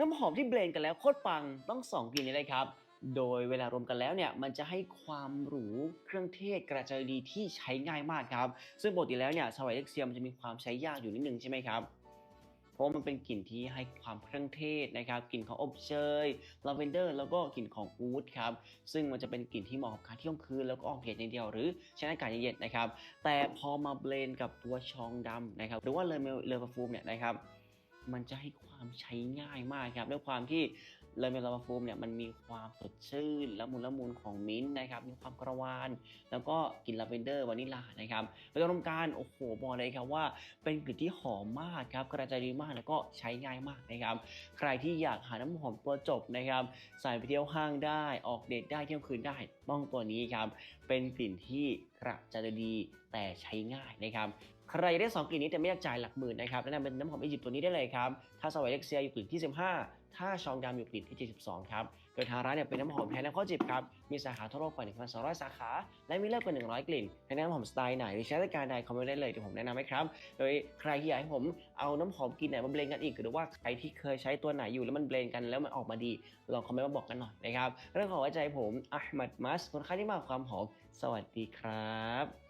น้ำหอมที่เบลนกันแล้วโคตรปังต้องสองกลิ่นนี้เลยครับ โดยเวลารวมกันแล้วเนี่ยมันจะให้ความหรูเครื่องเทศกระจายดีที่ใช้ง่ายมากครับ ซึ่งปกติแล้วเนี่ยสวายเล็กเซียมันจะมีความใช้ยากอยู่นิดนึงใช่ไหมครับเพราะมันเป็นกลิ่นที่ให้ความเครื่องเทศนะครับกลิ่นของอบเชยลาเวนเดอร์แล้วก็กลิ่นของอูดครับซึ่งมันจะเป็นกลิ่นที่เหมาะกับการเที่ยวกลางคืนแล้วก็ออกเดทอย่างเดียวหรือใช้ในอากาศเย็นๆนะครับแต่พอมาเบลนกับตัวชองดำนะครับหรือว่าเลอเมลเลอปาฟูมเนี่ยนะครับ มันจะให้ความใช้ง่ายมากครับด้วยความที่เลเมลาฟูมเนี่ยมันมีความสดชื่นละมุนละมุนของมิ้นท์นะครับมีความกระวาน แล้วก็กลิ่นลาเวนเดอร์วานิลลานะครับโดยรวมการโอ้โหบอกเลยครับว่า เป็นกลิ่นที่หอมมากครับกระจายดีมากแล้วก็ใช้ง่ายมากนะครับ ใครที่อยากหาน้ำหอมตัวจบนะครับใส่ไปเที่ยวห้างได้ออกเดทได้เที่ยวคืนได้ต้องตัวนี้ครับเป็นกลิ่นที่กระจายดีแต่ใช้ง่ายนะครับ ใครได้ 2 กลิ่นนี้แต่ไม่อยากจ่ายหลักหมื่นนะครับแนะนำเป็นน้ำหอมอียิปต์ตัวนี้ได้เลยครับถ้าสวายเล็กเซียอยู่กลิ่นที่ 15 ถ้าชองดำอยู่กลิ่นที่ 72 ครับโดยทางร้านเนี่ยเป็นน้ำหอมแท้น้ำข้าวจิบครับมีสาขาทั่วโลกกว่า 1,200 สาขา และมีเลิกกว่า 100 กลิ่นให้น้ำหอมสไตล์ไหนหรือใช้บริการใดคอมเมนต์ได้เลยเดี๋ยวผมแนะนำให้ครับโดยใครที่อยากให้ผมเอาน้ำหอมกลิ่นไหนมาเบลนกันอีก หรือว่าใครที่เคยใช้ตัวไหนอยู่แล้วมันเบลนกันแล้วมันออกมาดีลองคอมเมนต์มาบอกกันหน่อยนะครับเรื่องของหัวใจผมอัลมัดมัสคนค่าที่มากความหอมสวัสดีครับ